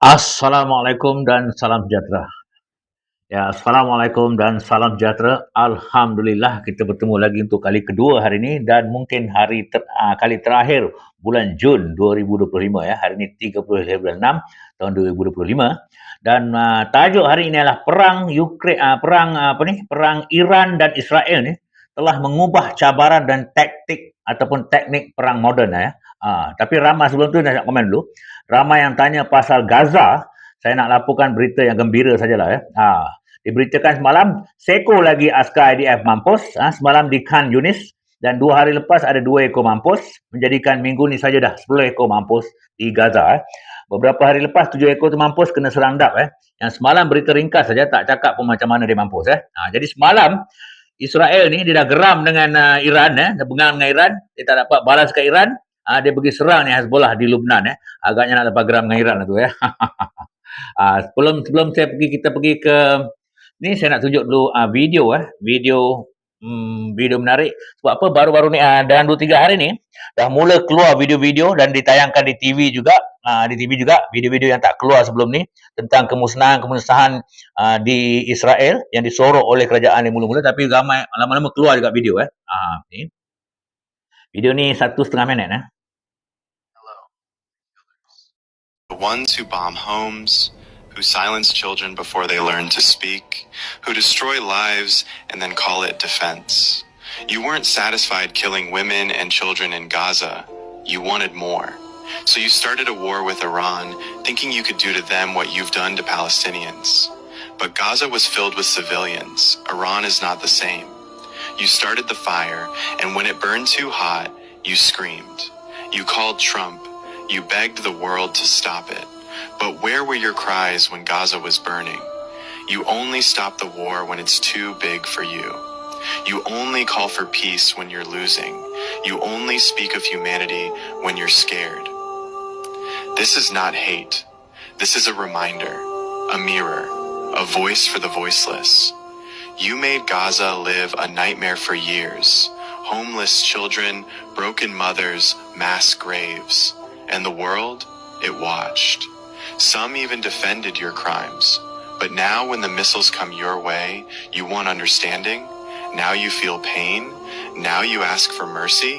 Assalamualaikum dan salam sejahtera. Ya, Assalamualaikum dan salam sejahtera. Alhamdulillah kita bertemu lagi untuk kali kedua hari ini dan mungkin hari ter, uh, kali terakhir bulan Jun 2025 ya. Hari ini 30 bulan 6 tahun 2025 dan uh, tajuk hari ini adalah perang Ukraine uh, perang uh, apa ni? Perang Iran dan Israel ni telah mengubah cabaran dan taktik ataupun teknik perang moden ya. Uh, tapi ramai sebelum tu nak komen dulu ramai yang tanya pasal Gaza, saya nak laporkan berita yang gembira sajalah ya. Ha, diberitakan semalam, seko lagi askar IDF mampus ha, semalam di Khan Yunis dan dua hari lepas ada dua ekor mampus menjadikan minggu ni saja dah 10 ekor mampus di Gaza. Eh. Beberapa hari lepas tujuh ekor tu mampus kena serandap. Eh. Yang semalam berita ringkas saja tak cakap pun macam mana dia mampus. Eh. Ha, jadi semalam Israel ni dia dah geram dengan uh, Iran. Eh. Dia bengang dengan Iran. Dia tak dapat balas ke Iran uh, dia pergi serang ni Hezbollah di Lubnan eh. Agaknya nak dapat geram dengan Iran lah tu ya. uh, sebelum sebelum saya pergi kita pergi ke ni saya nak tunjuk dulu uh, video eh. Video hmm, video menarik. Sebab apa baru-baru ni uh, dalam 2 3 hari ni dah mula keluar video-video dan ditayangkan di TV juga. Uh, di TV juga video-video yang tak keluar sebelum ni tentang kemusnahan-kemusnahan uh, di Israel yang disorok oleh kerajaan yang mula-mula tapi ramai lama-lama keluar juga video eh. Uh, ni. Video ni satu setengah minit eh. The ones who bomb homes, who silence children before they learn to speak, who destroy lives and then call it defense. You weren't satisfied killing women and children in Gaza. You wanted more. So you started a war with Iran, thinking you could do to them what you've done to Palestinians. But Gaza was filled with civilians. Iran is not the same. You started the fire, and when it burned too hot, you screamed. You called Trump you begged the world to stop it. But where were your cries when Gaza was burning? You only stop the war when it's too big for you. You only call for peace when you're losing. You only speak of humanity when you're scared. This is not hate. This is a reminder, a mirror, a voice for the voiceless. You made Gaza live a nightmare for years. Homeless children, broken mothers, mass graves and the world, it watched. Some even defended your crimes. But now when the missiles come your way, you want understanding? Now you feel pain? Now you ask for mercy?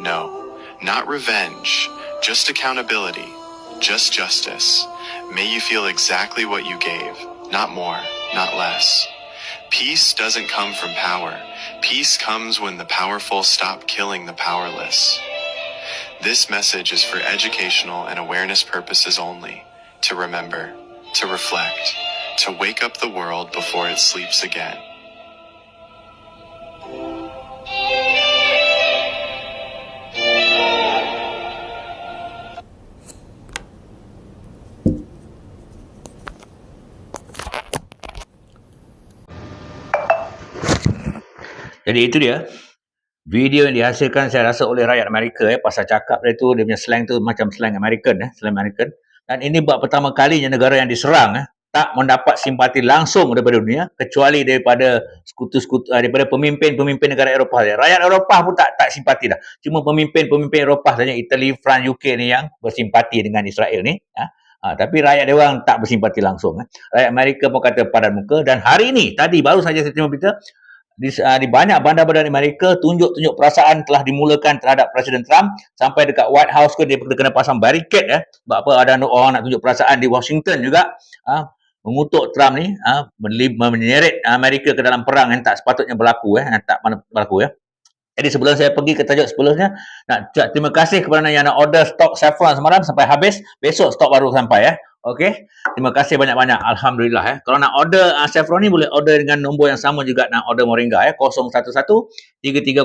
No, not revenge, just accountability, just justice. May you feel exactly what you gave, not more, not less. Peace doesn't come from power. Peace comes when the powerful stop killing the powerless. This message is for educational and awareness purposes only. To remember, to reflect, to wake up the world before it sleeps again. Jadi itu video yang dihasilkan saya rasa oleh rakyat Amerika eh pasal cakap dia tu dia punya slang tu macam slang American eh slang American dan ini buat pertama kalinya negara yang diserang eh tak mendapat simpati langsung daripada dunia kecuali daripada sekutu-sekutu eh, daripada pemimpin-pemimpin negara Eropah saja. Rakyat Eropah pun tak tak simpati dah. Cuma pemimpin-pemimpin Eropah saja Italy, France, UK ni yang bersimpati dengan Israel ni. Ha, tapi rakyat dia orang tak bersimpati langsung. Eh. Rakyat Amerika pun kata padan muka dan hari ini tadi baru saja saya terima berita di, uh, di banyak bandar-bandar di Amerika tunjuk-tunjuk perasaan telah dimulakan terhadap Presiden Trump. Sampai dekat White House ke dia kena pasang barricade ya sebab apa? Ada orang nak tunjuk perasaan di Washington juga. Uh, mengutuk Trump ni uh, menyeret Amerika ke dalam perang yang tak sepatutnya berlaku ya yang tak mana berlaku ya jadi sebelum saya pergi ke tajuk sebelumnya nak terima kasih kepada yang nak order stok saffron semalam sampai habis. Besok stok baru sampai ya Okey. Terima kasih banyak-banyak. Alhamdulillah ya. Kalau nak order uh, saffron ni boleh order dengan nombor yang sama juga nak order moringa ya. 011 3300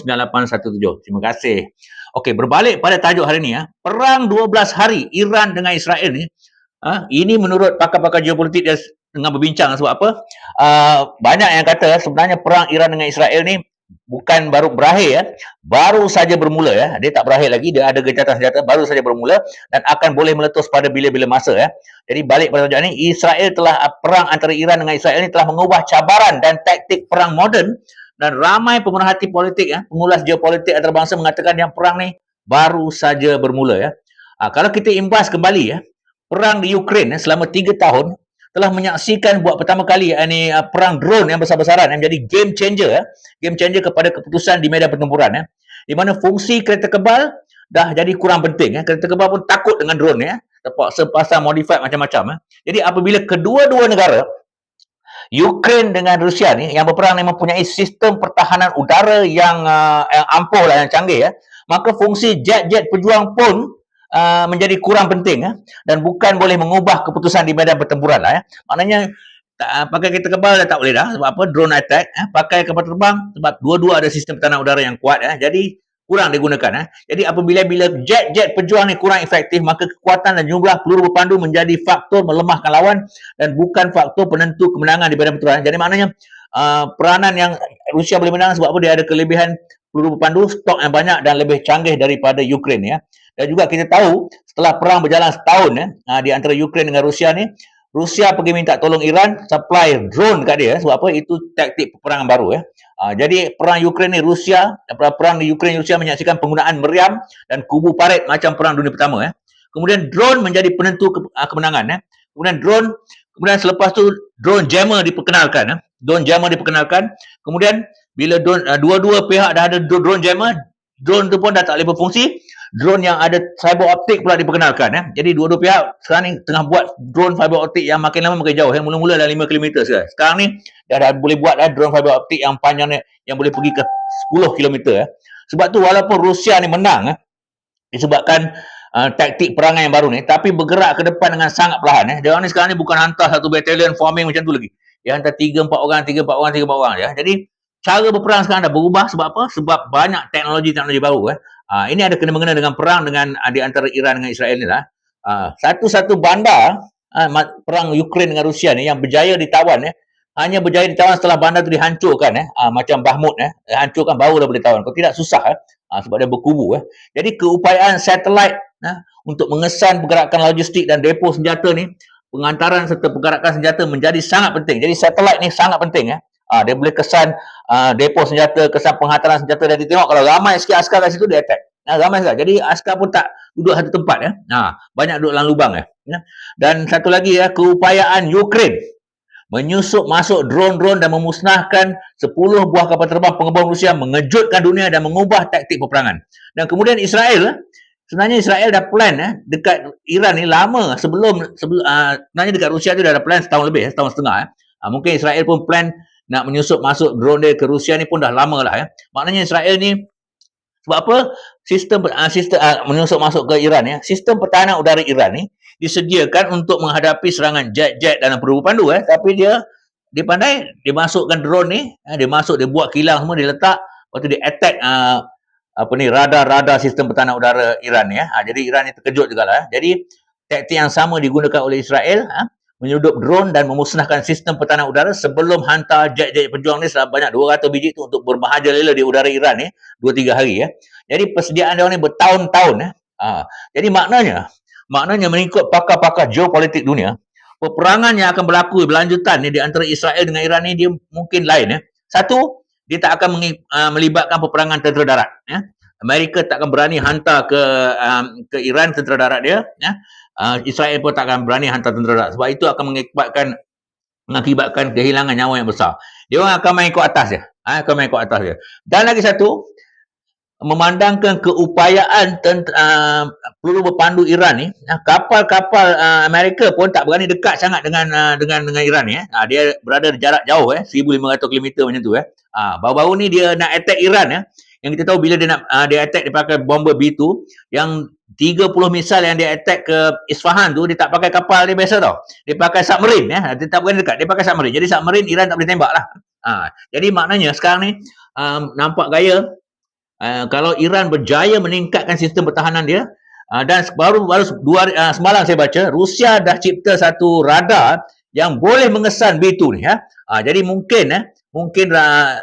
9817. Terima kasih. Okey, berbalik pada tajuk hari ni ya. Perang 12 hari Iran dengan Israel ni. Uh, ini menurut pakar-pakar geopolitik dia dengan berbincang sebab apa? Uh, banyak yang kata sebenarnya perang Iran dengan Israel ni bukan baru berakhir ya. Baru saja bermula ya. Dia tak berakhir lagi dia ada gencatan senjata baru saja bermula dan akan boleh meletus pada bila-bila masa ya. Jadi balik pada tajuk ini Israel telah perang antara Iran dengan Israel ini telah mengubah cabaran dan taktik perang moden dan ramai pemerhati politik ya pengulas geopolitik antarabangsa mengatakan yang perang ni baru saja bermula ya. Ha, kalau kita imbas kembali ya perang di Ukraine eh, selama 3 tahun telah menyaksikan buat pertama kali eh, ni uh, perang drone yang besar-besaran yang menjadi game changer eh. game changer kepada keputusan di medan pertempuran eh. di mana fungsi kereta kebal dah jadi kurang penting eh. kereta kebal pun takut dengan drone eh. terpaksa pasang modified macam-macam eh. jadi apabila kedua-dua negara Ukraine dengan Rusia ni yang berperang ni mempunyai sistem pertahanan udara yang uh, yang ampuh lah yang canggih eh. maka fungsi jet-jet pejuang pun uh, menjadi kurang penting eh? dan bukan boleh mengubah keputusan di medan pertempuran lah eh? maknanya tak, uh, pakai kereta kebal dah tak boleh dah sebab apa drone attack eh? pakai kapal terbang sebab dua-dua ada sistem pertahanan udara yang kuat eh? jadi kurang digunakan eh? jadi apabila bila jet-jet pejuang ni kurang efektif maka kekuatan dan jumlah peluru berpandu menjadi faktor melemahkan lawan dan bukan faktor penentu kemenangan di medan pertempuran jadi maknanya uh, peranan yang Rusia boleh menang sebab apa dia ada kelebihan peluru berpandu stok yang banyak dan lebih canggih daripada Ukraine ya. Dan juga kita tahu setelah perang berjalan setahun ya, di antara Ukraine dengan Rusia ni, Rusia pergi minta tolong Iran supply drone dekat dia sebab apa itu taktik peperangan baru ya. Ha, jadi perang Ukraine ni Rusia, perang di Ukraine Rusia menyaksikan penggunaan meriam dan kubu parit macam perang dunia pertama ya. Kemudian drone menjadi penentu ke, kemenangan ya. Kemudian drone kemudian selepas tu drone jammer diperkenalkan ya. Drone jammer diperkenalkan. Kemudian bila drone, dua-dua pihak dah ada drone jammer, drone tu pun dah tak boleh berfungsi drone yang ada fiber optik pula diperkenalkan eh. Jadi dua-dua pihak sekarang ni tengah buat drone fiber optik yang makin lama makin jauh. Eh. Mula-mula dah 5 km sekarang. Sekarang ni dah, dah boleh buat eh, drone fiber optik yang panjangnya yang boleh pergi ke 10 km eh. Sebab tu walaupun Rusia ni menang eh, disebabkan uh, taktik perangai yang baru ni tapi bergerak ke depan dengan sangat perlahan eh. Dia ni sekarang ni bukan hantar satu battalion forming macam tu lagi. Dia hantar 3 4 orang, 3 4 orang, 3 4 orang je. Eh. Jadi cara berperang sekarang dah berubah sebab apa? Sebab banyak teknologi-teknologi baru eh. Uh, ini ada kena mengena dengan perang dengan uh, di antara Iran dengan Israel ni lah. Uh, satu-satu bandar uh, perang Ukraine dengan Rusia ni yang berjaya ditawan eh, hanya berjaya ditawan setelah bandar tu dihancurkan eh, uh, macam Bahmut eh, hancurkan baru dah boleh tawan. Kalau tidak susah eh, uh, sebab dia berkubu eh. Jadi keupayaan satelit eh, untuk mengesan pergerakan logistik dan depo senjata ni pengantaran serta pergerakan senjata menjadi sangat penting. Jadi satelit ni sangat penting eh. Uh, dia boleh kesan uh, depo senjata, kesan penghantaran senjata dan ditengok kalau ramai sikit askar kat situ dia attack. Nah, ramai sekali. Jadi askar pun tak duduk satu tempat ya. Nah, banyak duduk dalam lubang ya. Dan satu lagi ya, keupayaan Ukraine menyusup masuk drone-drone dan memusnahkan 10 buah kapal terbang pengebom Rusia mengejutkan dunia dan mengubah taktik peperangan. Dan kemudian Israel sebenarnya Israel dah plan ya dekat Iran ni lama sebelum sebelum uh, sebenarnya dekat Rusia tu dah ada plan setahun lebih, setahun setengah ya. Uh, mungkin Israel pun plan nak menyusup masuk drone dia ke Rusia ni pun dah lama lah ya. Maknanya Israel ni sebab apa? Sistem uh, sistem uh, menyusup masuk ke Iran ya. Sistem pertahanan udara Iran ni disediakan untuk menghadapi serangan jet-jet dalam peluru pandu eh. Tapi dia dia pandai dia masukkan drone ni, eh, dia masuk dia buat kilang semua dia letak lepas tu dia attack uh, apa ni radar-radar sistem pertahanan udara Iran ya. Ha, jadi Iran ni terkejut juga lah. Eh. Jadi taktik yang sama digunakan oleh Israel ha, menyudup drone dan memusnahkan sistem pertahanan udara sebelum hantar jet-jet pejuang ni sebanyak 200 biji tu untuk berbahagia lela di udara Iran ni 2-3 hari ya. Jadi persediaan dia ni bertahun-tahun ya. Ha. Jadi maknanya maknanya mengikut pakar-pakar geopolitik dunia peperangan yang akan berlaku berlanjutan ni di antara Israel dengan Iran ni dia mungkin lain ya. Satu, dia tak akan uh, melibatkan peperangan tentera darat ya. Amerika tak akan berani hantar ke um, ke Iran tentera darat dia ya uh, Israel pun tak akan berani hantar tentera darat sebab itu akan mengakibatkan mengakibatkan kehilangan nyawa yang besar. Dia orang akan main ke atas dia. Ha, akan main ke atas dia. Dan lagi satu, memandangkan keupayaan tent, uh, peluru berpandu Iran ni, kapal-kapal uh, Amerika pun tak berani dekat sangat dengan uh, dengan dengan Iran ni. Eh. Uh, dia berada jarak jauh, eh, 1,500 km macam tu. Eh. Uh, baru-baru ni dia nak attack Iran. Eh. Yang kita tahu bila dia nak uh, dia attack dia pakai bomber B2 yang 30 misal yang dia attack ke Isfahan tu dia tak pakai kapal dia biasa tau. Dia pakai submarine ya. Dia tak berani dekat. Dia pakai submarine. Jadi submarine Iran tak boleh tembak lah. Ha. Jadi maknanya sekarang ni um, nampak gaya uh, kalau Iran berjaya meningkatkan sistem pertahanan dia uh, dan baru baru dua uh, semalam saya baca Rusia dah cipta satu radar yang boleh mengesan B2 ni ya. Uh, jadi mungkin eh mungkin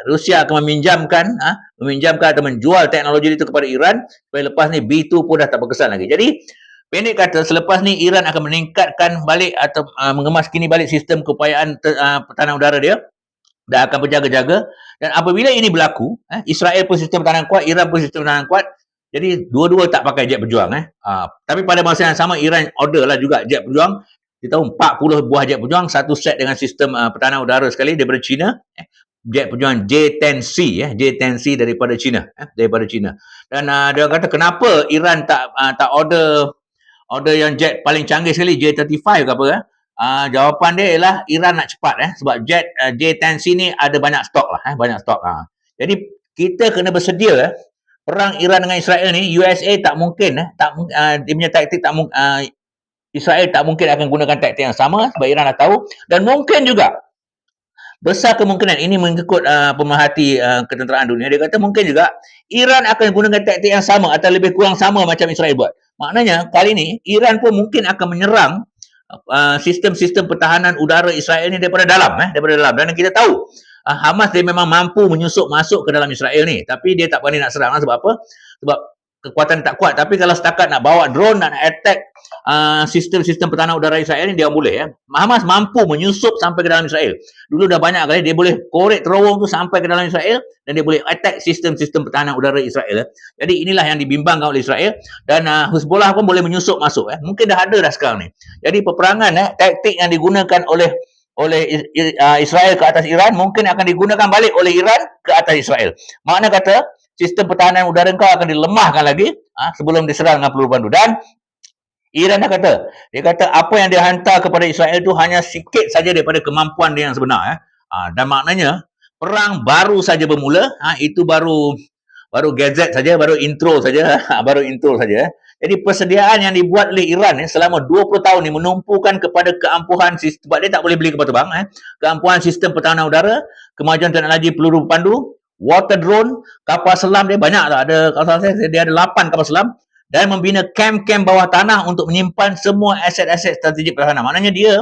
Rusia akan meminjamkan ha, meminjamkan atau menjual teknologi itu kepada Iran supaya lepas ni B2 pun dah tak berkesan lagi. Jadi pendek kata selepas ni Iran akan meningkatkan balik atau uh, mengemas kini balik sistem keupayaan uh, pertahanan udara dia dan akan berjaga-jaga dan apabila ini berlaku eh, Israel pun sistem pertahanan kuat Iran pun sistem pertahanan kuat Jadi dua-dua tak pakai jet berjuang eh. Uh, tapi pada masa yang sama Iran order lah juga jet berjuang. Kita tahu 40 buah jet berjuang satu set dengan sistem uh, pertahanan udara sekali daripada China. Eh, jet berjuang J10C eh, J10C daripada China eh, daripada China. Dan uh, dia kata kenapa Iran tak uh, tak order order yang jet paling canggih sekali J35 ke apa eh? Uh, jawapan dia ialah Iran nak cepat eh sebab jet uh, J10C ni ada banyak stok lah eh banyak stok. Uh. Jadi kita kena bersedia eh perang Iran dengan Israel ni USA tak mungkin eh tak uh, dia punya taktik tak uh, Israel tak mungkin akan gunakan taktik yang sama sebab Iran dah tahu. Dan mungkin juga besar kemungkinan ini mengikut uh, pemerhati uh, ketenteraan dunia. Dia kata mungkin juga Iran akan gunakan taktik yang sama atau lebih kurang sama macam Israel buat. Maknanya kali ini Iran pun mungkin akan menyerang uh, sistem-sistem pertahanan udara Israel ni daripada dalam eh daripada dalam. Dan kita tahu uh, Hamas dia memang mampu menyusup masuk ke dalam Israel ni. Tapi dia tak berani nak serang lah. sebab apa? Sebab kekuatan tak kuat. Tapi kalau setakat nak bawa drone nak attack uh, sistem-sistem pertahanan udara Israel ni dia boleh ya Hamas mampu menyusup sampai ke dalam Israel dulu dah banyak kali dia boleh korek terowong tu sampai ke dalam Israel dan dia boleh attack sistem-sistem pertahanan udara Israel ya. jadi inilah yang dibimbangkan oleh Israel dan uh, Hezbollah pun boleh menyusup masuk ya. mungkin dah ada dah sekarang ni jadi peperangan ya, taktik yang digunakan oleh oleh Israel ke atas Iran mungkin akan digunakan balik oleh Iran ke atas Israel. Makna kata sistem pertahanan udara kau akan dilemahkan lagi ha, sebelum diserang dengan peluru pandu. Dan Iran dah kata, dia kata apa yang dia hantar kepada Israel itu hanya sikit saja daripada kemampuan dia yang sebenar. Eh. Ha, dan maknanya perang baru saja bermula, ha, itu baru baru gadget saja, baru intro saja, ha, baru intro saja. Eh. Jadi persediaan yang dibuat oleh Iran eh, selama 20 tahun ni menumpukan kepada keampuhan sistem, sebab dia tak boleh beli kapal terbang, eh, keampuhan sistem pertahanan udara, kemajuan teknologi peluru pandu, water drone, kapal selam dia banyak tak. Ada kapal saya dia ada 8 kapal selam dan membina kem-kem bawah tanah untuk menyimpan semua aset-aset strategik pertahanan. Maknanya dia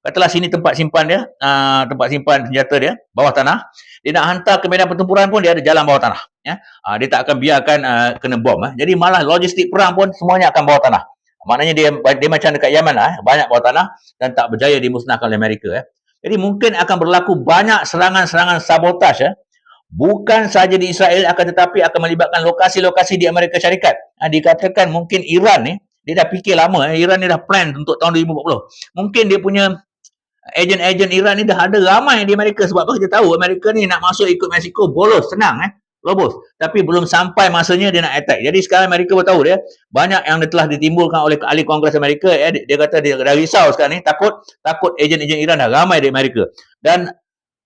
katalah sini tempat simpan dia, uh, tempat simpan senjata dia bawah tanah. Dia nak hantar ke medan pertempuran pun dia ada jalan bawah tanah ya. Uh, dia tak akan biarkan uh, kena bom eh. Jadi malah logistik perang pun semuanya akan bawah tanah. Maknanya dia dia macam dekat Yaman lah, eh. banyak bawah tanah dan tak berjaya dimusnahkan oleh Amerika eh. Jadi mungkin akan berlaku banyak serangan-serangan sabotaj eh, bukan saja di Israel akan tetapi akan melibatkan lokasi-lokasi di Amerika Syarikat. Ha, dikatakan mungkin Iran ni, dia dah fikir lama, eh, Iran ni dah plan untuk tahun 2040. Mungkin dia punya ejen-ejen Iran ni dah ada ramai di Amerika sebab apa kita tahu Amerika ni nak masuk ikut Mexico bolos, senang eh. Lobos. Tapi belum sampai masanya dia nak attack. Jadi sekarang Amerika pun tahu dia, banyak yang telah ditimbulkan oleh ahli Kongres Amerika, eh, dia kata dia dah risau sekarang ni, takut takut ejen-ejen Iran dah ramai di Amerika. Dan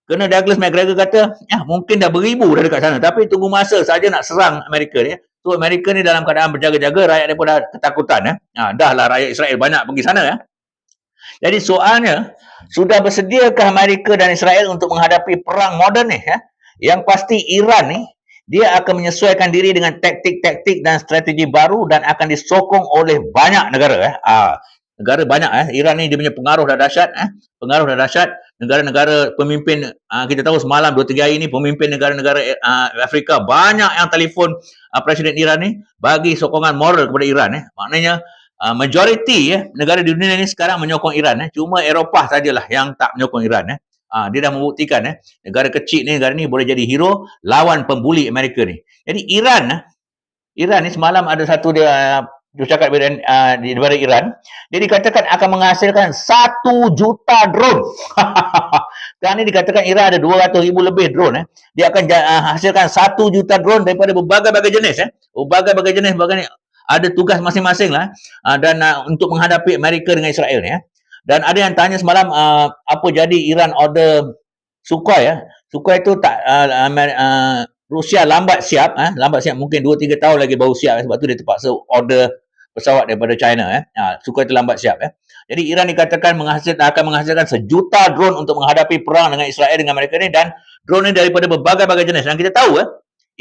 Kena Douglas McGregor kata, ya mungkin dah beribu dah dekat sana. Tapi tunggu masa saja nak serang Amerika ni. So Amerika ni dalam keadaan berjaga-jaga, rakyat dia pun dah ketakutan. Ya. Ha, dah lah rakyat Israel banyak pergi sana. Ya. Jadi soalnya, sudah bersediakah Amerika dan Israel untuk menghadapi perang moden ni? Ya? Yang pasti Iran ni, dia akan menyesuaikan diri dengan taktik-taktik dan strategi baru dan akan disokong oleh banyak negara. Ya. Ha, negara banyak. Ya. Iran ni dia punya pengaruh dah dahsyat. Ya. Pengaruh dah dahsyat negara-negara pemimpin uh, kita tahu semalam 2 3 hari ini pemimpin negara-negara uh, Afrika banyak yang telefon uh, presiden Iran ni bagi sokongan moral kepada Iran eh. Maknanya uh, majoriti eh negara di dunia ni sekarang menyokong Iran eh. Cuma Eropah sajalah yang tak menyokong Iran eh. Uh, dia dah membuktikan eh negara kecil ni negara ni boleh jadi hero lawan pembuli Amerika ni. Jadi Iran eh Iran ni semalam ada satu dia dia cakap uh, daripada Iran, dia dikatakan akan menghasilkan 1 juta drone. Sekarang ni dikatakan Iran ada 200 ribu lebih drone. Eh. Dia akan uh, hasilkan 1 juta drone daripada berbagai-bagai jenis. Eh. Berbagai-bagai jenis, berbagai ada tugas masing-masing lah. Uh, dan uh, untuk menghadapi Amerika dengan Israel ni. Eh. Dan ada yang tanya semalam, uh, apa jadi Iran order Sukhoi. Eh. Sukhoi tu tak... Uh, uh, Rusia lambat siap, eh? lambat siap mungkin 2-3 tahun lagi baru siap sebab tu dia terpaksa order pesawat daripada China eh. Ha, suka terlambat siap eh. Jadi Iran dikatakan menghasil, akan menghasilkan sejuta drone untuk menghadapi perang dengan Israel dengan mereka ni dan drone ni daripada berbagai-bagai jenis. Dan kita tahu eh,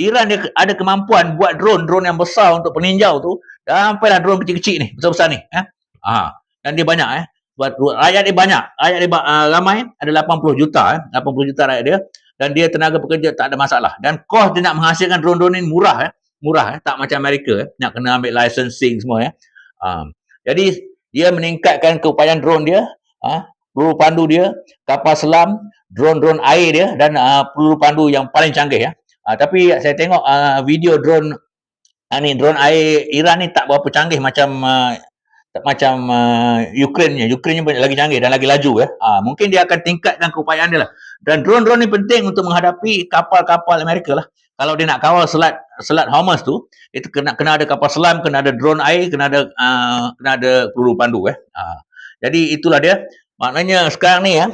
Iran dia ada kemampuan buat drone, drone yang besar untuk peninjau tu. Sampailah drone kecil-kecil ni, besar-besar ni. Eh. Ha, dan dia banyak eh. Buat rakyat dia banyak. Rakyat dia uh, ramai, ada 80 juta eh. 80 juta rakyat dia. Dan dia tenaga pekerja tak ada masalah. Dan kos dia nak menghasilkan drone-drone ni murah eh murah eh? tak macam Amerika eh? nak kena ambil licensing semua ya. Um, jadi dia meningkatkan keupayaan drone dia, ha? peluru pandu dia, kapal selam, drone-drone air dia dan uh, peluru pandu yang paling canggih ya. Uh, tapi saya tengok uh, video drone Ha, ni drone air Iran ni tak berapa canggih macam uh, macam uh, Ukraine nya. Ukraine nya lagi canggih dan lagi laju eh. Ha, mungkin dia akan tingkatkan keupayaan dia lah. Dan drone-drone ni penting untuk menghadapi kapal-kapal Amerika lah. Kalau dia nak kawal selat selat Hormuz tu, itu kena kena ada kapal selam, kena ada drone air, kena ada uh, kena ada peluru pandu eh. Ha. Jadi itulah dia. Maknanya sekarang ni ya,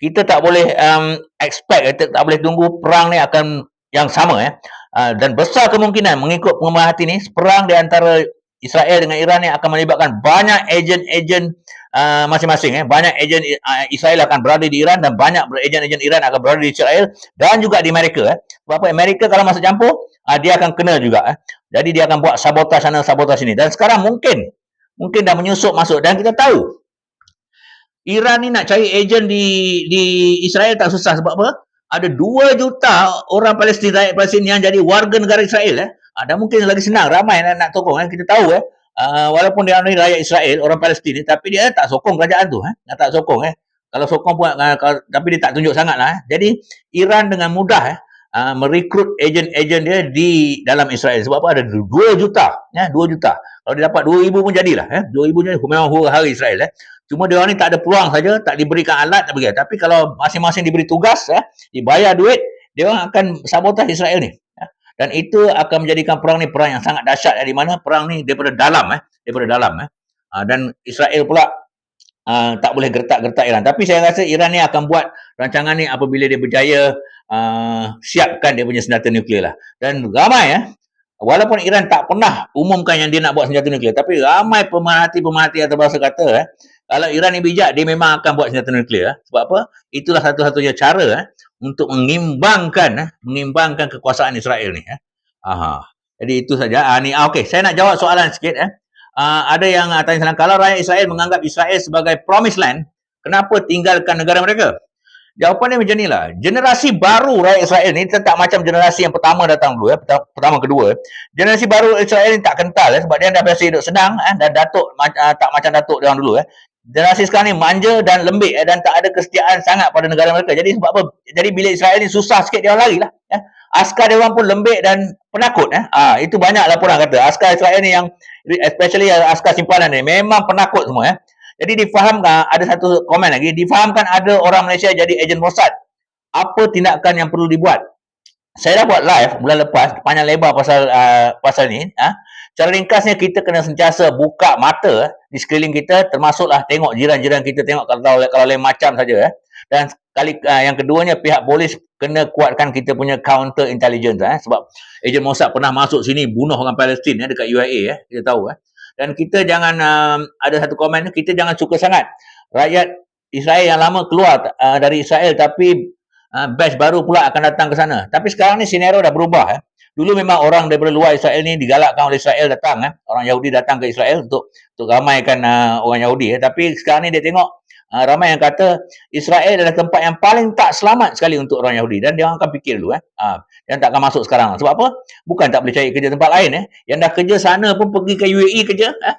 kita tak boleh um, expect, kita tak boleh tunggu perang ni akan yang sama ya. Uh, dan besar kemungkinan mengikut pemerhati ni perang di antara Israel dengan Iran ni akan melibatkan banyak ejen-ejen uh, masing-masing eh. Banyak ejen uh, Israel akan berada di Iran dan banyak ejen-ejen Iran akan berada di Israel dan juga di Amerika eh. Sebab apa? Amerika kalau masuk campur uh, dia akan kena juga eh. Jadi dia akan buat sabotaj sana sabotaj sini. Dan sekarang mungkin mungkin dah menyusup masuk dan kita tahu Iran ni nak cari ejen di di Israel tak susah sebab apa? Ada 2 juta orang Palestin rakyat Palestin yang jadi warga negara Israel eh. Ha, dan mungkin lagi senang ramai nak, nak tokong eh. Kita tahu eh uh, walaupun dia ni rakyat Israel orang Palestin ni tapi dia tak sokong kerajaan tu eh. Tak sokong eh. Kalau sokong pun uh, kalau, tapi dia tak tunjuk sangatlah eh. Jadi Iran dengan mudah eh merekrut ejen-ejen dia di dalam Israel sebab apa ada 2 juta ya 2 juta. Kalau dia dapat 2000 pun jadilah eh. 2000 jadi memang huru hari Israel eh. Cuma dia orang ni tak ada peluang saja, tak diberikan alat tak begitu. Tapi kalau masing-masing diberi tugas, ya, dibayar duit, dia orang akan sabotaj Israel ni. Ya. Dan itu akan menjadikan perang ni perang yang sangat dahsyat. Ya, di mana perang ni daripada dalam, eh, daripada dalam. Eh. Dan Israel pula uh, tak boleh gertak-gertak Iran. Tapi saya rasa Iran ni akan buat rancangan ni apabila dia berjaya uh, siapkan dia punya senjata nuklear lah. Dan ramai ya, walaupun Iran tak pernah umumkan yang dia nak buat senjata nuklear, tapi ramai pemerhati-pemerhati atau bahasa kata eh, kalau Iran ni bijak, dia memang akan buat senjata nuklear. Sebab apa? Itulah satu-satunya cara eh, untuk mengimbangkan eh, mengimbangkan kekuasaan Israel ni. Eh. Aha. Jadi itu saja. Ah, ni, ah, okay. Saya nak jawab soalan sikit. Eh. Ah, ada yang uh, tanya salam, kalau rakyat Israel menganggap Israel sebagai promised land, kenapa tinggalkan negara mereka? Jawapan dia macam ni lah. Generasi baru rakyat Israel ni tak macam generasi yang pertama datang dulu. Eh. Pertama, kedua. Generasi baru Israel ni tak kental. Eh, sebab dia dah biasa hidup senang. Eh, dan datuk uh, tak macam datuk dia orang dulu. Eh generasi sekarang ni manja dan lembik eh, dan tak ada kesetiaan sangat pada negara mereka. Jadi sebab apa? Jadi bila Israel ni susah sikit dia lari lah. Eh. Askar dia orang pun lembik dan penakut. Eh. Ah, itu banyak laporan kata. Askar Israel ni yang especially askar simpanan ni memang penakut semua. Eh. Jadi difahamkan, ada satu komen lagi, difahamkan ada orang Malaysia jadi ejen Mossad. Apa tindakan yang perlu dibuat? Saya dah buat live bulan lepas, panjang lebar pasal uh, pasal ni. Ha? Cara ringkasnya kita kena sentiasa buka mata eh, di sekeliling kita termasuklah tengok jiran-jiran kita tengok kalau kalau lain macam saja eh. Dan kali uh, yang keduanya pihak polis kena kuatkan kita punya counter intelligence eh sebab ejen Mossad pernah masuk sini bunuh orang Palestin eh dekat UAE eh kita tahu eh. Dan kita jangan uh, ada satu komen kita jangan suka sangat rakyat Israel yang lama keluar uh, dari Israel tapi uh, batch baru pula akan datang ke sana. Tapi sekarang ni scenario dah berubah eh. Dulu memang orang daripada luar Israel ni digalakkan oleh Israel datang eh. Orang Yahudi datang ke Israel untuk untuk ramaikan uh, orang Yahudi eh. Tapi sekarang ni dia tengok uh, ramai yang kata Israel adalah tempat yang paling tak selamat sekali untuk orang Yahudi dan dia akan fikir dulu eh. Uh, yang tak akan masuk sekarang. Sebab apa? Bukan tak boleh cari kerja tempat lain eh. Yang dah kerja sana pun pergi ke UAE kerja eh.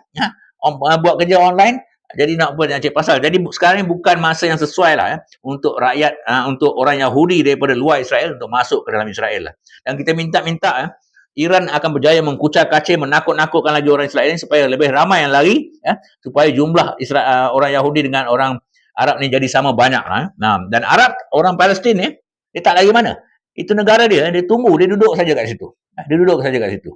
Uh, buat kerja online jadi nak buat nak cek pasal. Jadi sekarang ni bukan masa yang sesuai lah ya, untuk rakyat, uh, untuk orang Yahudi daripada luar Israel untuk masuk ke dalam Israel lah. Dan kita minta-minta ya, Iran akan berjaya mengkucar kacir, menakut-nakutkan lagi orang Israel ini supaya lebih ramai yang lari, ya, supaya jumlah Israel, uh, orang Yahudi dengan orang Arab ni jadi sama banyak lah. Ya. Nah, dan Arab, orang Palestin ni, dia tak lagi mana. Itu negara dia, dia tunggu, dia duduk saja kat situ. Dia duduk saja kat situ.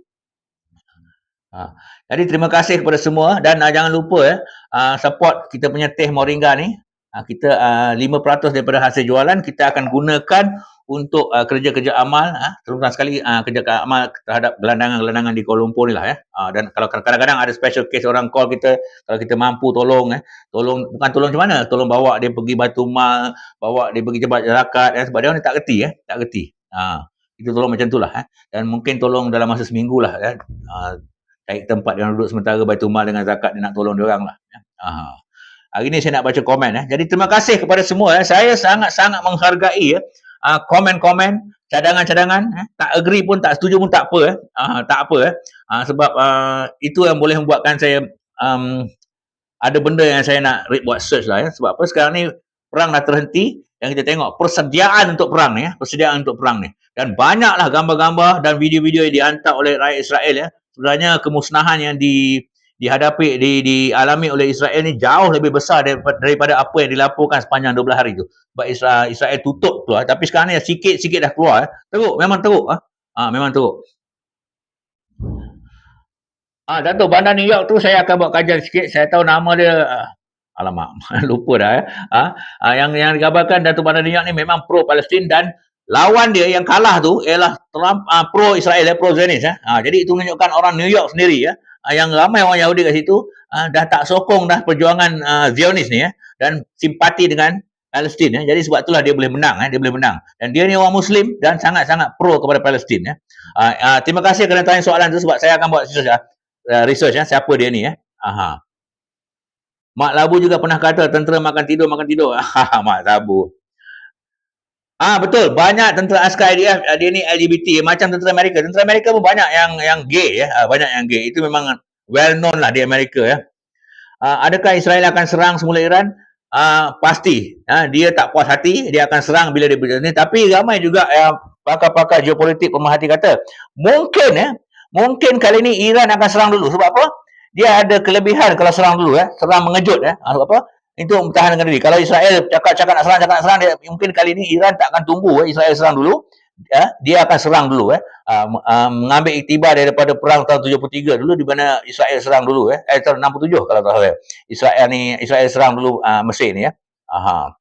Ha. Jadi terima kasih kepada semua dan uh, jangan lupa uh, support kita punya teh moringa ni. Uh, kita uh, 5% daripada hasil jualan kita akan gunakan untuk uh, kerja-kerja amal uh, terutama sekali uh, kerja amal terhadap gelandangan-gelandangan di Kuala Lumpur ni lah ya. Uh, dan kalau kadang-kadang ada special case orang call kita kalau kita mampu tolong eh tolong bukan tolong macam mana tolong bawa dia pergi Batu Mal, bawa dia pergi jebat zakat eh sebab dia ni tak reti eh tak. Ha uh, itu tolong macam itulah eh dan mungkin tolong dalam masa seminggu lah ya. Uh, cari tempat dia duduk sementara Baitul Mal dengan zakat dia nak tolong dia orang lah. Ya. Aha. Hari ni saya nak baca komen. Eh. Jadi terima kasih kepada semua. Eh. Saya sangat-sangat menghargai eh. uh, komen-komen, cadangan-cadangan. Eh. Tak agree pun, tak setuju pun tak apa. Eh. Uh, tak apa. Eh. Uh, sebab uh, itu yang boleh membuatkan saya um, ada benda yang saya nak buat search lah. Eh. Sebab apa sekarang ni perang dah terhenti. Yang kita tengok persediaan untuk perang ni. Eh. Persediaan untuk perang ni. Dan banyaklah gambar-gambar dan video-video yang dihantar oleh rakyat Israel ya sebenarnya kemusnahan yang di dihadapi di dialami oleh Israel ni jauh lebih besar daripada, apa yang dilaporkan sepanjang 12 hari tu. Sebab Israel, Israel tutup tu tapi sekarang ni sikit-sikit dah keluar eh. Teruk, memang teruk ah. Ha, memang teruk. Ah, Datuk Bandar New York tu saya akan buat kajian sikit. Saya tahu nama dia alamak lupa dah ya. Ha? Ha, yang yang digambarkan Datuk Bandar New York ni memang pro Palestin dan lawan dia yang kalah tu ialah Trump uh, pro Israel ya, pro Zionis ya. Ha, jadi itu menunjukkan orang New York sendiri ya. Ha, yang ramai orang Yahudi kat situ uh, dah tak sokong dah perjuangan uh, Zionis ni ya dan simpati dengan Palestin ya. Jadi sebab itulah dia boleh menang ya, dia boleh menang. Dan dia ni orang muslim dan sangat-sangat pro kepada Palestin ya. Uh, uh, terima kasih kerana tanya soalan tu sebab saya akan buat research, uh, research ya siapa dia ni ya. Aha. Mak Labu juga pernah kata tentera makan tidur makan tidur. Mak Labu. Ah betul, banyak tentera askar IDF dia ni LGBT macam tentera Amerika. Tentera Amerika pun banyak yang yang gay ya, ah, banyak yang gay. Itu memang well known lah di Amerika ya. Ah, adakah Israel akan serang semula Iran? Ah, pasti. Ah, dia tak puas hati, dia akan serang bila dia berjaya. Tapi ramai juga yang pakar-pakar geopolitik pemerhati kata, mungkin ya, mungkin kali ini Iran akan serang dulu. Sebab apa? dia ada kelebihan kalau serang dulu eh serang mengejut eh ah, apa itu mempertahankan diri. Kalau Israel cakap-cakap nak serang cakap nak serang mungkin kali ini Iran tak akan tunggu eh Israel serang dulu. Ya dia akan serang dulu eh. Uh, uh, mengambil iktibar daripada perang tahun 73 dulu di mana Israel serang dulu eh. Eh tahun 67 kalau tak salah. Israel ni Israel serang dulu uh, Mesir ni ya. Aha.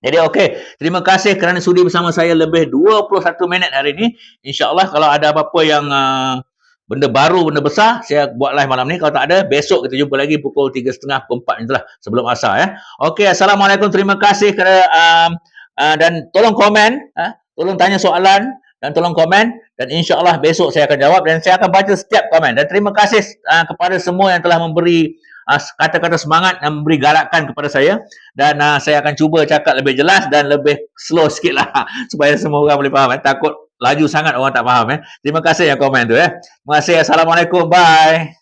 Jadi okey, terima kasih kerana sudi bersama saya lebih 21 minit hari ini. Insya-Allah kalau ada apa-apa yang uh, benda baru, benda besar, saya buat live malam ni. Kalau tak ada, besok kita jumpa lagi pukul 3.30 pukul 4 itulah sebelum asar ya. Okey, Assalamualaikum. Terima kasih kerana um, uh, dan tolong komen, uh, tolong tanya soalan dan tolong komen dan insya-Allah besok saya akan jawab dan saya akan baca setiap komen. Dan terima kasih uh, kepada semua yang telah memberi uh, kata-kata semangat dan memberi galakan kepada saya dan uh, saya akan cuba cakap lebih jelas dan lebih slow sikitlah supaya semua orang boleh faham eh. takut laju sangat orang tak faham eh. Terima kasih yang komen tu eh. Terima kasih. Assalamualaikum. Bye.